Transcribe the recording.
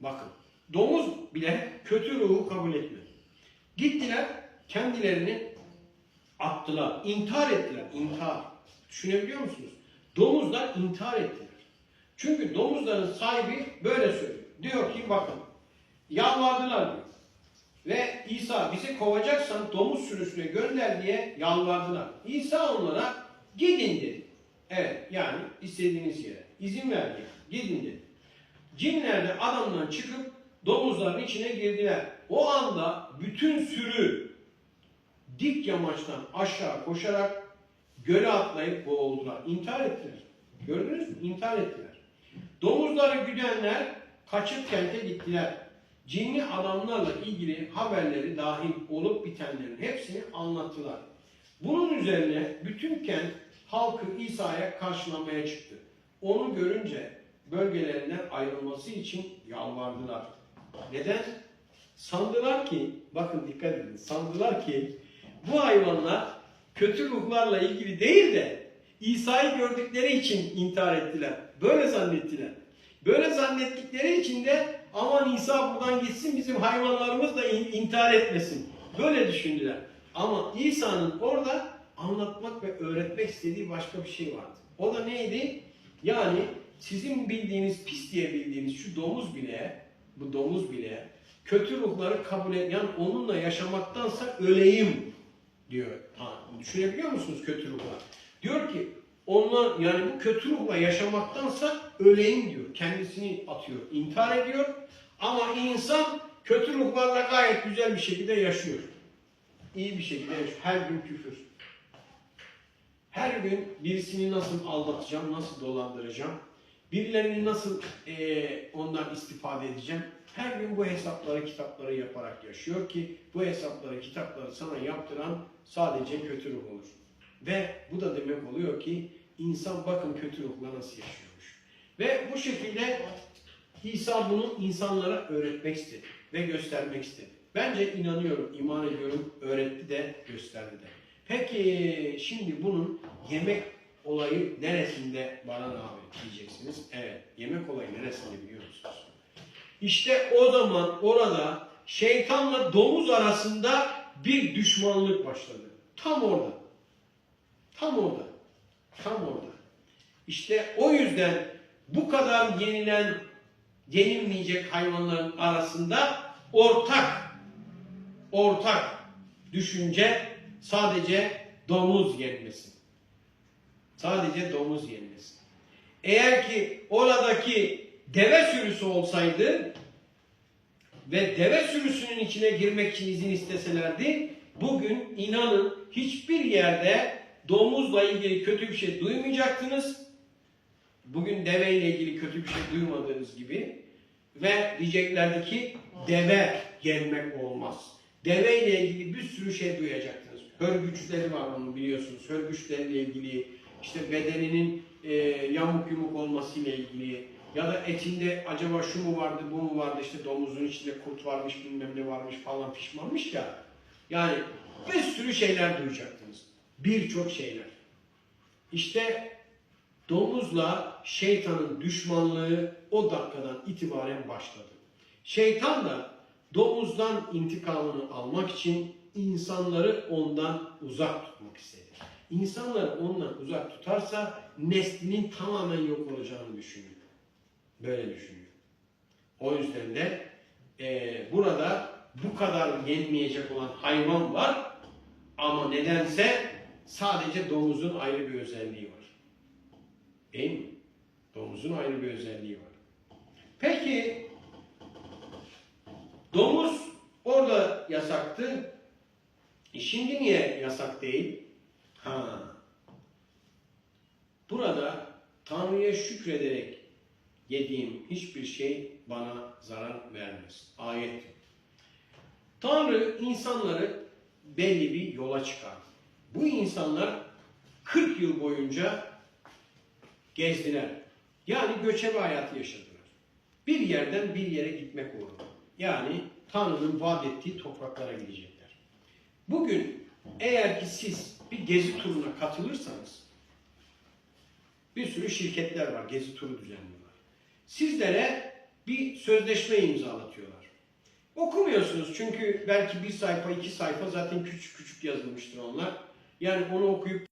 Bakın. Domuz bile kötü ruhu kabul etmedi. Gittiler kendilerini attılar. intihar ettiler. İntihar. Düşünebiliyor musunuz? Domuzlar intihar ettiler. Çünkü domuzların sahibi böyle söylüyor. Diyor ki bakın yalvardılar diyor. Ve İsa bizi kovacaksan domuz sürüsüne gönder diye yalvardılar. İsa onlara gidin dedi. Evet yani istediğiniz yere. izin verdi. Gidin dedi. Cinler de adamdan çıkıp domuzların içine girdiler. O anda bütün sürü dik yamaçtan aşağı koşarak göle atlayıp boğuldular. İntihar ettiler. Gördünüz mü? İntihar ettiler. Domuzları güdenler kaçıp kente gittiler. Cinli adamlarla ilgili haberleri dahil olup bitenlerin hepsini anlattılar. Bunun üzerine bütün kent halkı İsa'ya karşılamaya çıktı. Onu görünce bölgelerinden ayrılması için yalvardılar. Neden? Sandılar ki, bakın dikkat edin, sandılar ki bu hayvanlar kötü ruhlarla ilgili değil de İsa'yı gördükleri için intihar ettiler. Böyle zannettiler. Böyle zannettikleri için de aman İsa buradan gitsin bizim hayvanlarımız da in- intihar etmesin. Böyle düşündüler. Ama İsa'nın orada anlatmak ve öğretmek istediği başka bir şey vardı. O da neydi? Yani sizin bildiğiniz, pis diye bildiğiniz şu domuz bile, bu domuz bile kötü ruhları kabul et, yani onunla yaşamaktansa öleyim diyor. Ha, düşünebiliyor musunuz kötü ruhlar? Diyor ki onunla yani bu kötü ruhla yaşamaktansa öleyim diyor. Kendisini atıyor, intihar ediyor. Ama insan kötü ruhlarla gayet güzel bir şekilde yaşıyor. İyi bir şekilde yaşıyor. Her gün küfür. Her gün birisini nasıl aldatacağım, nasıl dolandıracağım, birilerini nasıl eee, ondan istifade edeceğim. Her gün bu hesapları, kitapları yaparak yaşıyor ki bu hesapları, kitapları sana yaptıran sadece kötü ruh olur. Ve bu da demek oluyor ki insan bakın kötü ruhla nasıl yaşıyormuş. Ve bu şekilde İsa bunu insanlara öğretmek istedi ve göstermek istedi. Bence inanıyorum, iman ediyorum, öğretti de, gösterdi de. Peki şimdi bunun yemek olayı neresinde Baran abi diyeceksiniz. Evet, yemek olayı neresinde biliyor musunuz? İşte o zaman orada şeytanla domuz arasında bir düşmanlık başladı. Tam orada. Tam orada. Tam orada. İşte o yüzden bu kadar yenilen, yenilmeyecek hayvanların arasında ortak, ortak düşünce sadece domuz yenmesi. Sadece domuz yenmesi. Eğer ki oradaki deve sürüsü olsaydı ve deve sürüsünün içine girmek için izin isteselerdi bugün inanın hiçbir yerde domuzla ilgili kötü bir şey duymayacaktınız. Bugün deve ile ilgili kötü bir şey duymadığınız gibi ve diyeceklerdi ki deve gelmek olmaz. Deve ile ilgili bir sürü şey duyacaktınız. Hörgüçleri var onun biliyorsunuz. Hörgüçlerle ilgili işte bedeninin e, yamuk yumuk olması ile ilgili ya da etinde acaba şu mu vardı bu mu vardı işte domuzun içinde kurt varmış bilmem ne varmış falan pişmanmış ya. Yani bir sürü şeyler duyacaktınız. Birçok şeyler. İşte domuzla şeytanın düşmanlığı o dakikadan itibaren başladı. Şeytan da domuzdan intikamını almak için insanları ondan uzak tutmak istedi. İnsanları ondan uzak tutarsa neslinin tamamen yok olacağını düşünüyor. Böyle düşünüyor. O yüzden de eee, burada bu kadar yenmeyecek olan hayvan var ama nedense sadece domuzun ayrı bir özelliği var. Değil mi? Domuzun ayrı bir özelliği var. Peki domuz orada yasaktı. E şimdi niye yasak değil? Ha. Burada Tanrı'ya şükrederek yediğim hiçbir şey bana zarar vermez. Ayet. Tanrı insanları belli bir yola çıkardı. Bu insanlar 40 yıl boyunca gezdiler. Yani göçebe hayatı yaşadılar. Bir yerden bir yere gitmek uğruna. Yani Tanrı'nın vaat ettiği topraklara gidecekler. Bugün eğer ki siz bir gezi turuna katılırsanız bir sürü şirketler var gezi turu düzenliyorlar. Sizlere bir sözleşme imzalatıyorlar. Okumuyorsunuz çünkü belki bir sayfa iki sayfa zaten küçük küçük yazılmıştır onlar. Yani onu okuyup